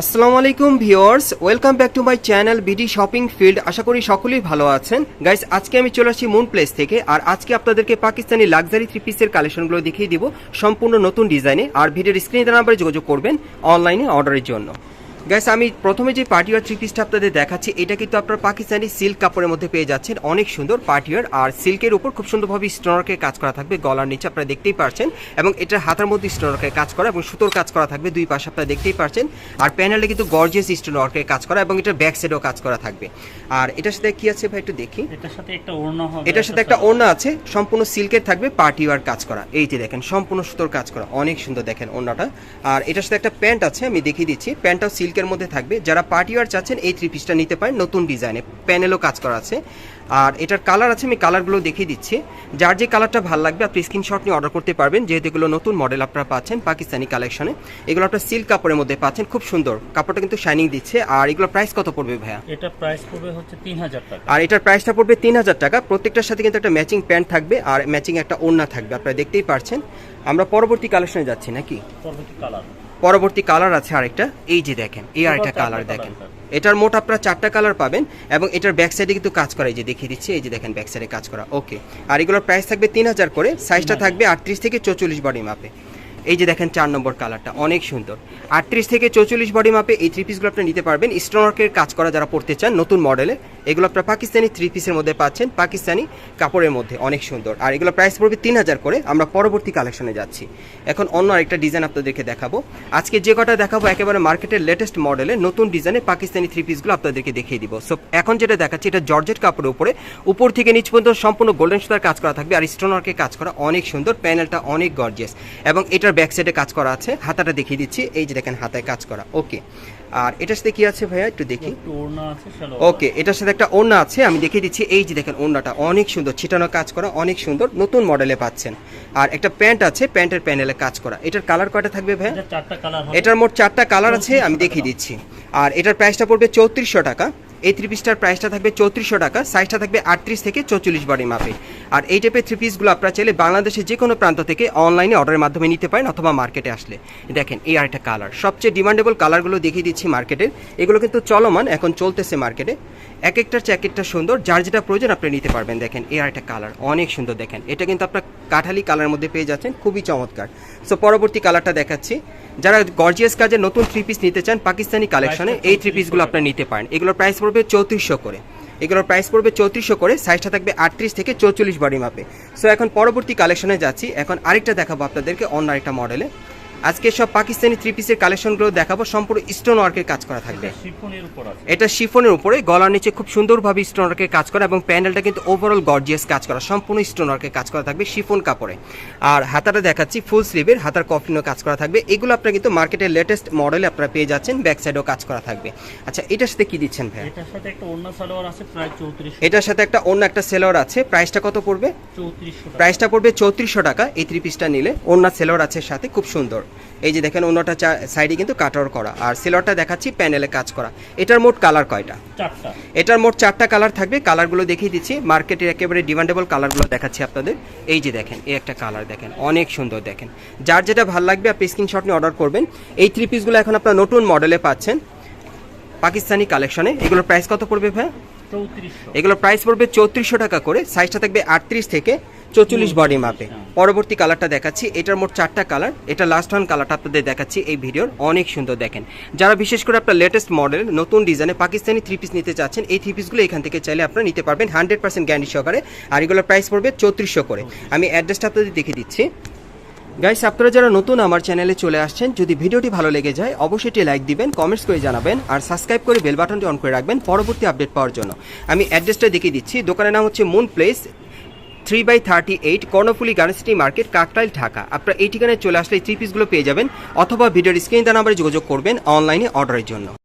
আসসালামু আলাইকুম viewers, welcome back to my channel BD shopping field. আশা করি সকলেই ভালো আছেন। গাইস, আজকে আমি চলে আসি মুন প্লেস থেকে, আর আজকে আপনাদেরকে পাকিস্তানি লাক্সারি থ্রি পিসের কালেকশনগুলো দেখিয়ে দিব। সম্পূর্ণ নতুন ডিজাইনে, আর ভিডিওর স্ক্রিনে নাম্বারে যোগাযোগ করবেন অনলাইনে অর্ডারের জন্য। গাইস আমি প্রথমে যে পার্টিওয়ার থ্রি পিসটা আপনাদের দেখাচ্ছি এটা কিন্তু আপনার পাকিস্তানি সিল্ক কাপড়ের মধ্যে পেয়ে যাচ্ছেন। অনেক সুন্দর পার্টিওয়ার আর সিল্কের উপর খুব সুন্দরভাবে স্টোনওয়ার্কের কাজ করা থাকবে গলার নিচে আপনারা দেখতেই পারছেন এবং এটার হাতার মধ্যে স্টোনওয়ার্কের কাজ করা এবং সুতোর কাজ করা থাকবে দুই পাশে আপনারা দেখতেই পারছেন। আর প্যানেলে কিন্তু গর্জিয়াস স্টোনওয়ার্কের কাজ করা এবং এটার ব্যাক সাইডেও কাজ করা থাকবে। আর এটার সাথে কি আছে ভাই একটু দেখি? এটার সাথে একটা ওড়না হবে এটার সাথে একটা ওড়না আছে সম্পূর্ণ সিল্কের থাকবে পার্টি ওয়ার কাজ করা। এই যে দেখেন সম্পূর্ণ সুতোর কাজ করা অনেক সুন্দর দেখেন ওড়নাটা। আর এটার সাথে একটা প্যান্ট আছে আমি দেখিয়ে দিচ্ছি প্যান্টটাও সিল্কের মধ্যে থাকবে। যারা পার্টি ওয়ার চাচ্ছেন এই থ্রি পিসটা নিতে পারেন। নতুন ডিজাইনে প্যানেলও কাজ করা আছে। আর এটার কালার আছে আমি কালারগুলো দেখিয়ে দিচ্ছি। যার যে কালারটা ভালো লাগবে আপনি স্ক্রিনশট নিয়ে অর্ডার করতে পারবেন। যেহেতু এগুলো নতুন মডেল আপনারা পাচ্ছেন পাকিস্তানি কালেকশনে এগুলো আপনার সিল্ক কাপড়ের মধ্যে পাচ্ছেন। খুব সুন্দর। কাপড়টা কিন্তু শাইনিং দিচ্ছে। আর এগুলো প্রাইস কত পড়বে ভাইয়া? এটা প্রাইস পড়বে হচ্ছে তিন হাজার টাকা। আর এটার প্রাইসটা পড়বে তিন হাজার টাকা। প্রত্যেকটার সাথে কিন্তু একটা ম্যাচিং প্যান্ট থাকবে। আর ম্যাচিং একটা ওড়না থাকবে। আপনারা দেখতেই পারছেন। আমরা পরবর্তী কালেকশনে যাচ্ছি নাকি? পরবর্তী কালার পরবর্তী কালার আছে আরেকটা। এই যে দেখেন এই আরেকটা কালার দেখেন। এটার মোট আপনারা চারটা কালার পাবেন এবং এটার ব্যাক সাইডে কিন্তু কাজ করা এই যে দেখিয়ে দিচ্ছি এই যে দেখেন ব্যাক সাইডে কাজ করা। ওকে আর এগুলোর প্রাইস থাকবে তিন হাজার করে সাইজটা থাকবে আটত্রিশ থেকে চৌচল্লিশ বডি মাপে এই যে দেখেন চার নম্বর কালারটা, অনেক সুন্দর। আটত্রিশ থেকে চৌচল্লিশ বডি মাপে এই থ্রি পিসগুলো আপনি নিতে পারবেন। স্টোনওয়ার্কের কাজ করা যারা পড়তে চান, নতুন মডেলে এগুলো আপনার পাকিস্তানি থ্রি পিসের মধ্যে পাচ্ছেন, পাকিস্তানি কাপড়ের মধ্যে, অনেক সুন্দর। আর এগুলো প্রাইস পড়বে তিন হাজার করে, আমরা পরবর্তী কালেকশনে যাচ্ছি। এখন অন্য আরেকটা ডিজাইন আপনাদেরকে দেখাবো। আজকে যে কটা দেখাবো একেবারে মার্কেটের লেটেস্ট মডেলে নতুন ডিজাইনে পাকিস্তানি থ্রি পিসগুলো আপনাদেরকে দেখিয়ে দিব। সো এখন যেটা দেখাচ্ছি, এটা জর্জেট কাপড়ের উপরে, উপর থেকে নিচ পর্যন্ত সম্পূর্ণ গোল্ডেন সুতার কাজ করা থাকবে। আর স্টোনওয়ার্কের কাজ করা অনেক সুন্দর প্যানেলটা অনেক গর্জিয়াস এবং এটার ব্যাক সাইডে কাজ করা আছে। হাতাটা দেখিয়ে দিচ্ছি। এই যে দেখেন হাতায় কাজ করা। ওকে আর এটার সাথে কি আছে ভাইয়া? একটু দেখি। ওকে এটার সাথে একটা ওড়না আছে। আমি দেখিয়ে দিচ্ছি। এই যে দেখেন ওড়নাটা অনেক সুন্দর। ছিটানো কাজ করা অনেক সুন্দর। নতুন মডেলে পাচ্ছেন। আর একটা প্যান্ট আছে প্যান্টের প্যানেলে কাজ করা। এটার কালার কয়টা থাকবে ভাইয়া? এটা চারটা কালার এটার মোট চারটা কালার আছে আমি দেখিয়ে দিচ্ছি। আর এটার প্রাইসটা পড়বে চৌত্রিশশো টাকা। এই থ্রি পিসটার প্রাইসটা থাকবে চৌত্রিশশো টাকা সাইজটা থাকবে আটত্রিশ থেকে চৌচল্লিশ বডি মাপে আর এই টাইপের থ্রি পিসগুলো আপনারা চাইলে বাংলাদেশের যে কোনো প্রান্ত থেকে অনলাইনে অর্ডারের মাধ্যমে নিতে পারেন অথবা মার্কেটে আসলে। দেখেন এই আরেকটা কালার সবচেয়ে ডিমান্ডেবল কালারগুলো দেখিয়ে দিচ্ছি মার্কেটের এগুলো কিন্তু চলমান এখন চলতেছে মার্কেটে এক একটার চেয়ে এক একটা সুন্দর যার যেটা প্রয়োজন আপনি নিতে পারবেন। দেখেন এই আরেকটা কালার অনেক সুন্দর। দেখেন এটা কিন্তু আপনার কাঠালি কালার মধ্যে পেয়ে যাচ্ছেন খুবই চমৎকার। সো পরবর্তী কালারটা দেখাচ্ছি। যারা গর্জিয়াস কাজে নতুন থ্রি পিস নিতে চান পাকিস্তানি কালেকশনে এই থ্রি পিসগুলো আপনারা নিতে পারেন। এগুলোর প্রাইস পড়বে চৌত্রিশশো করে। এগুলোর প্রাইস পড়বে চৌত্রিশশো করে সাইজটা থাকবে আটত্রিশ থেকে চৌচল্লিশ বডি মাপে সো এখন পরবর্তী কালেকশনে যাচ্ছি। এখন আরেকটা দেখাবো আপনাদেরকে, অন্য আরেকটা মডেলে আজকে সব পাকিস্তানি থ্রি পিসের কালেকশনগুলো দেখাবো সম্পূর্ণ স্টোন ওয়ার্কের কাজ করা থাকবে। এটা শিফনের উপরে গলার নিচে খুব সুন্দরভাবে স্টোন ওয়ার্কের কাজ করা এবং প্যান্ডেলটা কিন্তু ওভারঅল গর্জিয়াস কাজ করা সম্পূর্ণ স্টোন ওয়ার্কের কাজ করা থাকবে শিফন কাপড়ে। আর হাতাটা দেখাচ্ছি ফুল স্লিভের হাতার কফিনও কাজ করা থাকবে। এগুলো আপনারা কিন্তু মার্কেটের লেটেস্ট মডেলে আপনারা পেয়ে যাচ্ছেন ব্যাক সাইডেও কাজ করা থাকবে। আচ্ছা এটার সাথে কি দিচ্ছেন ভাই এটার সাথে একটা ওড়না সালোয়ার আছে প্রায় চৌত্রিশ এটার সাথে একটা অন্য একটা সেলোয়ার আছে প্রাইসটা কত পড়বে? চৌত্রিশশো টাকা। প্রাইসটা পড়বে চৌত্রিশশো টাকা এই থ্রি পিসটা নিলে অন্য সেলোয়ার আছে সাথে খুব সুন্দর। এই যে দেখেন অন্যটা সাইডে কিন্তু কাটার করা। আর সেলোয়ারটা দেখাচ্ছি প্যানেলে কাজ করা। এটার মোট কালার কয়টা? চারটা। এটার মোট চারটা কালার থাকবে। কালারগুলো দেখিয়ে দিচ্ছি। মার্কেটের একেবারে ডিমান্ডেবল কালারগুলো দেখাচ্ছি আপনাদের। এই যে দেখেন এই একটা কালার দেখেন অনেক সুন্দর দেখেন। যার যেটা ভালো লাগবে আপনি স্ক্রিনশট নিয়ে অর্ডার করবেন। এই থ্রি পিসগুলো এখন আপনার নতুন মডেলে পাচ্ছেন পাকিস্তানি কালেকশনে এগুলোর প্রাইস কত পড়বে ভাই এগুলোর প্রাইস পড়বে চৌত্রিশশো টাকা করে সাইজটা থাকবে আটত্রিশ থেকে চৌচল্লিশ বডি মাপে পরবর্তী কালারটা দেখাচ্ছি এটার মোট চারটা কালার এটা লাস্ট ওয়ান কালারটা আপনাদের দেখাচ্ছি এই ভিডিওর অনেক সুন্দর দেখেন। যারা বিশেষ করে আপনার লেটেস্ট মডেল নতুন ডিজাইনে পাকিস্তানি থ্রি পিস নিতে চাচ্ছেন এই থ্রি পিসগুলো এখান থেকে চাইলে আপনারা নিতে পারবেন হান্ড্রেড পার্সেন্ট গ্যারান্টি সহকারে। আর এগুলোর প্রাইস পড়বে চৌত্রিশশো করে। আমি অ্যাড্রেসটা আপনাদের দেখিয়ে দিচ্ছি। গাইস আপনারা যারা নতুন আমার চ্যানেলে চলে আসছেন, যদি ভিডিওটি ভালো লেগে যায়, অবশ্যই একটি লাইক দিবেন কমেন্টস করে জানাবেন, আর সাবস্ক্রাইব করে বেল বাটনটি অন করে রাখবেন পরবর্তী আপডেট পাওয়ার জন্য। আমি অ্যাড্রেসটা দেখিয়ে দিচ্ছি। দোকানের নাম হচ্ছে moon place three by thirty eight Karnaphuli garden city market কাকটাইল Dhaka. আপনারা এই ঠিকানায় চলে আসলে এই থ্রি পিসগুলো পেয়ে যাবেন, অথবা ভিডিওর স্ক্রিন দেওয়া নাম্বারে যোগাযোগ করবেন অনলাইনে অর্ডারের জন্য।